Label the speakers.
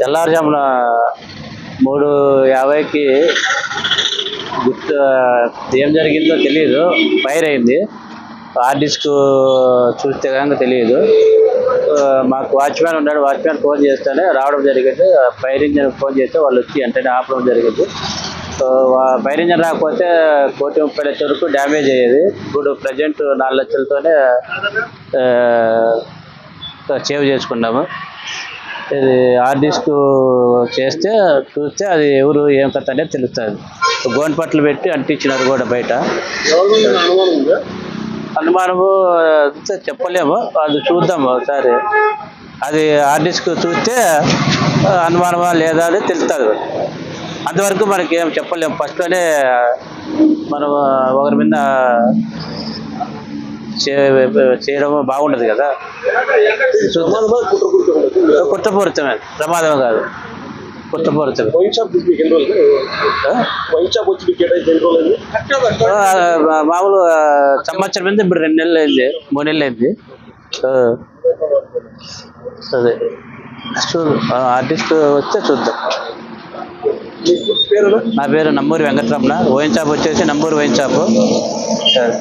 Speaker 1: తెల్లారుజామున మూడు యాభైకి గుర్తు ఏం జరిగిందో తెలియదు ఫైర్ అయింది. హార్డ్ డిస్క్ చూస్తే కనుక తెలియదు మాకు వాచ్మ్యాన్ ఉన్నాడు. వాచ్మ్యాన్ ఫోన్ చేస్తేనే రావడం జరిగింది. ఫైర్ ఇంజన్ ఫోన్ చేస్తే వాళ్ళు వచ్చి వెంటనే ఆపడం జరిగింది. సో ఫైర్ ఇంజన్ రాకపోతే కోటి ముప్పై లక్షల వరకు డ్యామేజ్ అయ్యేది. ఇప్పుడు ప్రజెంట్ నాలుగు లక్షలతోనే సేవ్ చేసుకున్నాము. ఇది డిస్క్ చేస్తే చూస్తే అది ఎవరు ఏం కథ అనేది తెలుస్తుంది. గోన్ పట్లు పెట్టి అంటించినారు కూడా బయట. అనుమానము చెప్పలేము. అది చూద్దాము ఒకసారి. అది డిస్క్ చూస్తే అనుమానమా లేదా అని తెలుస్తుంది. అంతవరకు మనకి ఏం చెప్పలేము. ఫస్ట్లోనే మనం ఒకరి మీద చేయడం బాగుండదు కదా?
Speaker 2: ప్రమాదమా
Speaker 1: కుట్రపూరితమే. ప్రమాదం కాదు. కుట్రపూరితమే. మామూలు సంవత్సరం అయింది ఇప్పుడు రెండు నెలలు అయింది. మూడు నెలలు అయింది. అదే. చూ ఆర్టిస్ట్ వస్తే చూద్దాం. నా పేరు నంబూరి వెంకటరమణ. వైన్ షాప్ వచ్చేసి నంబూరి వైన్ షాపు. సరే